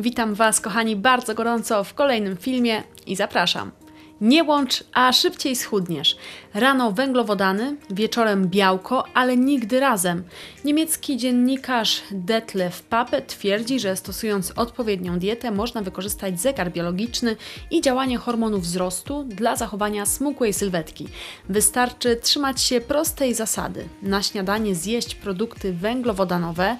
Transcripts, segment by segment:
Witam Was, kochani, bardzo gorąco w kolejnym filmie i zapraszam. Nie łącz, a szybciej schudniesz. Rano węglowodany, wieczorem białko, ale nigdy razem. Niemiecki dziennikarz Detlef Pape twierdzi, że stosując odpowiednią dietę można wykorzystać zegar biologiczny i działanie hormonów wzrostu dla zachowania smukłej sylwetki. Wystarczy trzymać się prostej zasady. Na śniadanie zjeść produkty węglowodanowe,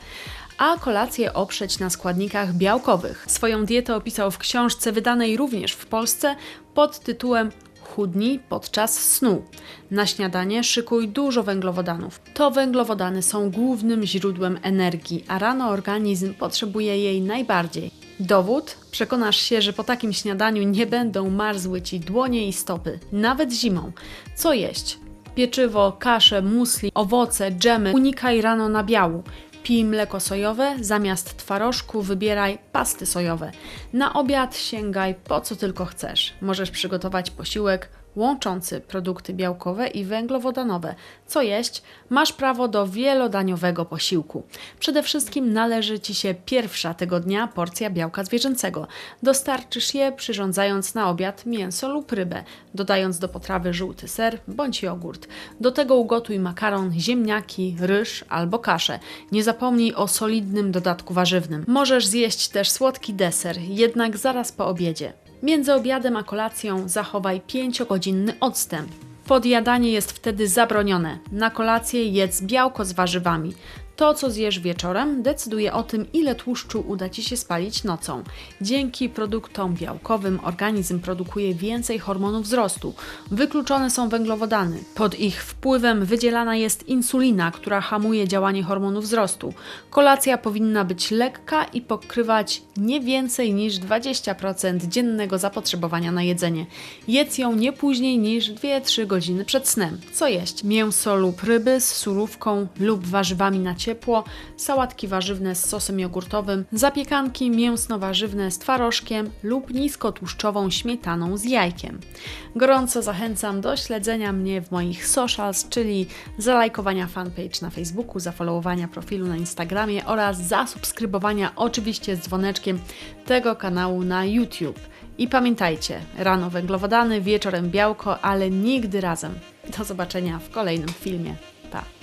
a kolację oprzeć na składnikach białkowych. Swoją dietę opisał w książce wydanej również w Polsce pod tytułem Chudnij podczas snu. Na śniadanie szykuj dużo węglowodanów. To węglowodany są głównym źródłem energii, a rano organizm potrzebuje jej najbardziej. Dowód? Przekonasz się, że po takim śniadaniu nie będą marzły ci dłonie i stopy, nawet zimą. Co jeść? Pieczywo, kasze, musli, owoce, dżemy. Unikaj rano nabiału. Pij mleko sojowe, zamiast twarożku wybieraj pasty sojowe. Na obiad sięgaj po co tylko chcesz. Możesz przygotować posiłek łączący produkty białkowe i węglowodanowe. Co jeść? Masz prawo do wielodaniowego posiłku. Przede wszystkim należy Ci się pierwsza tego dnia porcja białka zwierzęcego. Dostarczysz je przyrządzając na obiad mięso lub rybę, dodając do potrawy żółty ser bądź jogurt. Do tego ugotuj makaron, ziemniaki, ryż albo kaszę. Nie zapomnij o solidnym dodatku warzywnym. Możesz zjeść też słodki deser, jednak zaraz po obiedzie. Między obiadem a kolacją zachowaj 5-godzinny odstęp. Podjadanie jest wtedy zabronione. Na kolację jedz białko z warzywami. To, co zjesz wieczorem, decyduje o tym, ile tłuszczu uda Ci się spalić nocą. Dzięki produktom białkowym organizm produkuje więcej hormonów wzrostu. Wykluczone są węglowodany. Pod ich wpływem wydzielana jest insulina, która hamuje działanie hormonów wzrostu. Kolacja powinna być lekka i pokrywać nie więcej niż 20% dziennego zapotrzebowania na jedzenie. Jedz ją nie później niż 2-3 godziny przed snem. Co jeść? Mięso lub ryby z surówką lub warzywami na ciepło, sałatki warzywne z sosem jogurtowym, zapiekanki mięsno-warzywne z twarożkiem lub niskotłuszczową śmietaną z jajkiem. Gorąco zachęcam do śledzenia mnie w moich socials, czyli zalajkowania fanpage na Facebooku, zafollowowania profilu na Instagramie oraz zasubskrybowania oczywiście z dzwoneczkiem tego kanału na YouTube. I pamiętajcie, rano węglowodany, wieczorem białko, ale nigdy razem. Do zobaczenia w kolejnym filmie. Pa!